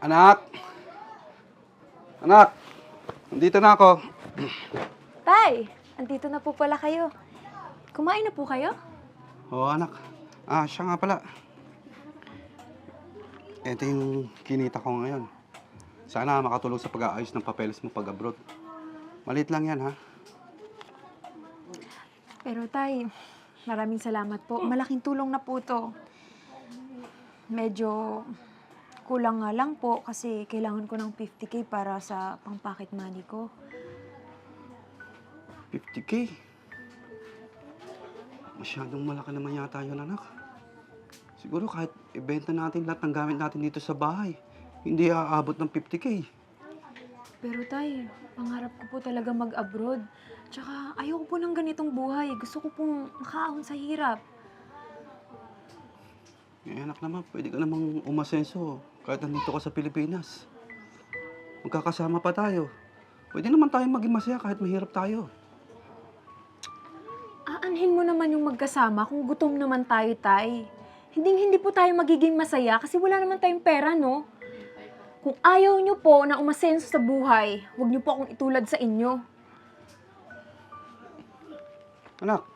Anak! Anak! Nandito na ako. Tay, andito na po pala kayo. Kumain na po kayo? Oo, anak. Ah, siya nga pala. Ito yung kinita ko ngayon. Sana makatulong sa pag-aayos ng papeles mo pag abroad. Malit lang yan, ha? Pero tay, maraming salamat po. Malaking tulong na po to. Medyo kulang nga lang po kasi kailangan ko ng 50k para sa pang-pocket money ko. 50k. Masyadong malaki naman yata yun, anak. Siguro kahit ibenta natin lahat ng gamit natin dito sa bahay, hindi aabot ng 50k. Pero tay, pangarap ko po talaga mag-abroad. Tsaka ayoko po ng ganitong buhay. Gusto ko pong makaahon sa hirap. Eh, anak naman, pwede ka namang umasenso kahit nandito ka sa Pilipinas. Magkakasama pa tayo. Pwede naman tayo maging masaya kahit mahirap tayo. Aanhin mo naman yung magkasama kung gutom naman tayo, tay. Hindi hindi po tayo magiging masaya kasi wala naman tayong pera, no? Kung ayaw nyo po na umasenso sa buhay, huwag nyo po akong itulad sa inyo. Anak,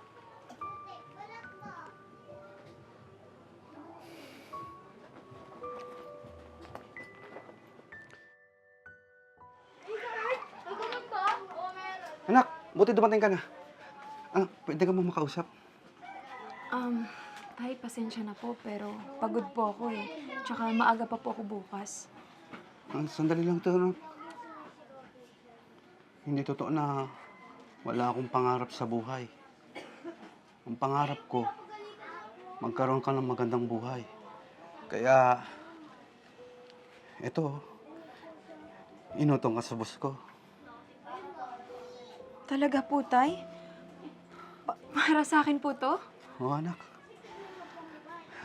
anak, buti dumating ka na. Anak, pwede ka mo makausap? Um, tay, pasensya na po, pero pagod po ako eh. Tsaka maaga pa po ako bukas. Ah, sandali lang to, anak. Hindi totoo na wala akong pangarap sa buhay. Ang pangarap ko, magkaroon ka ng magandang buhay. Kaya, eto, inutong ka sa boss ko. Talaga po, tay? Pa- para sa akin po to? Oo, anak.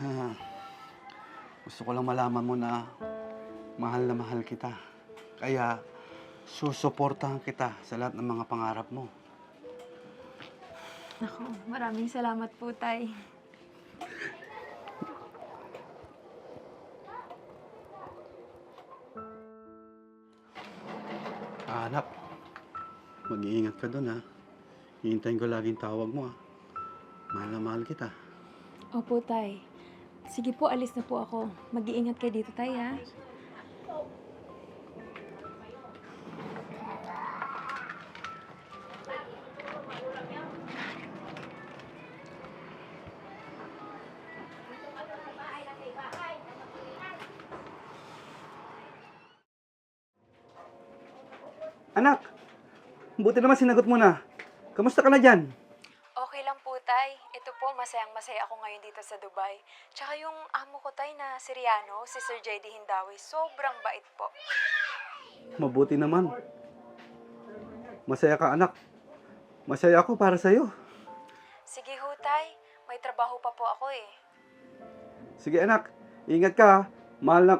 Ah, gusto ko lang malaman mo na mahal na mahal kita. Kaya, susuportahan kita sa lahat ng mga pangarap mo. Ako, maraming salamat po, tay. Mag-iingat ka doon, ha? Hihintayin ko laging tawag mo, ha? Mahal na mahal kita. Opo, tay. Sige po, alis na po ako. Mag-iingat kayo dito, tay, ha? Anak, buti naman sinagot mo na. Kamusta ka na dyan? Okay lang po, Tay. Ito po, masayang masaya ako ngayon dito sa Dubai. Tsaka yung amo ko, Tay, na Siriano, si Sir J.D. Hindawi, sobrang bait po. Mabuti naman. Masaya ka, anak. Masaya ako para sa'yo. Sige ho, Tay. May trabaho pa po ako eh. Sige, anak. Ingat ka, ha? Mahal na...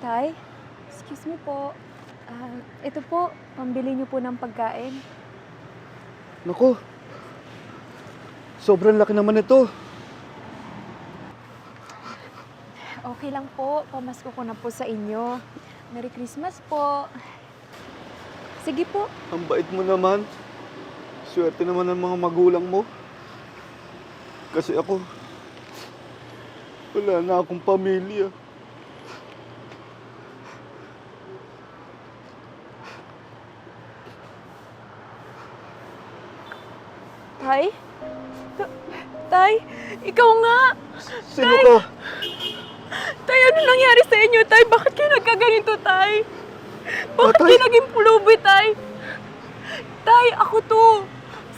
Tay, excuse me po. Ah, ito po, pambili niyo po ng pagkain. Naku, sobrang laki naman ito. Okay lang po, pamasko ko na po sa inyo. Merry Christmas po. Sige po. Ang bait mo naman. Swerte naman ng mga magulang mo. Kasi ako, wala na akong pamilya. Tay? Ta- Tay, ikaw nga! Sino ka? Tay, ano nangyari sa inyo, Tay? Bakit kayo nagkaganito, Tay? Bakit Ah, Tay? kayo naging pulubi, Tay? Tay, ako to.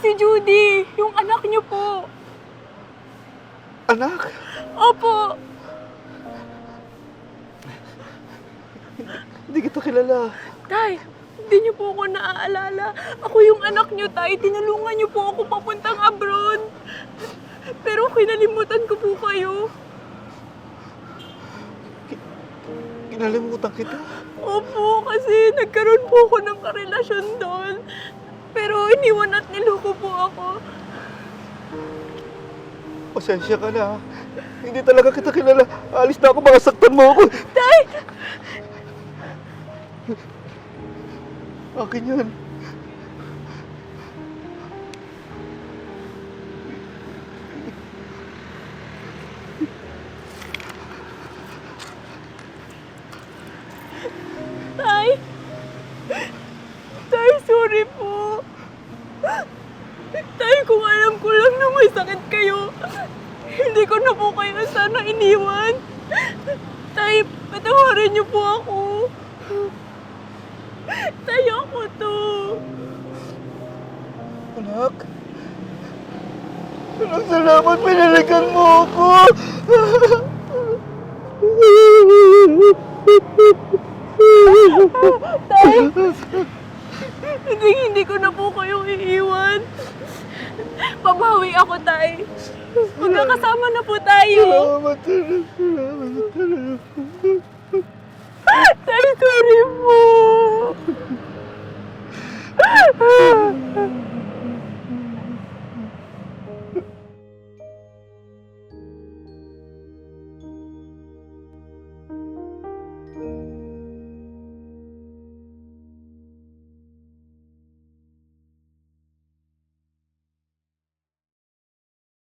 Si Judy, yung anak niyo po. Anak? Opo. Hindi kita kilala. Tay, hindi niyo po ako naaalala. Ako yung anak niyo, Tay. Tinulungan niyo po ako papuntang abroad. Pero kinalimutan ko po kayo. Kinalimutan kita. Opo, kasi nagkaroon po ako ng karelasyon doon. Pero iniwan at niloko po ako. Pasensya ka na. Hindi talaga kita kilala. Alis na ako, baka saktan mo ako. Tay! Akin yan. Tay! Tay, sorry po. Tay, kung alam ko lang na may sakit kayo, hindi ko na po kayo sana iniwan. Tay, patawarin niyo po ako. Tay, ako to. Anak? Anak, salamat pinalikan mo ako! Tay! Hindi, hindi ko na po kayo iiwan. Pabawi ako, Tay. Magkakasama na po tayo. Salamat, anak. Salamat, anak. Sorry, sorry po.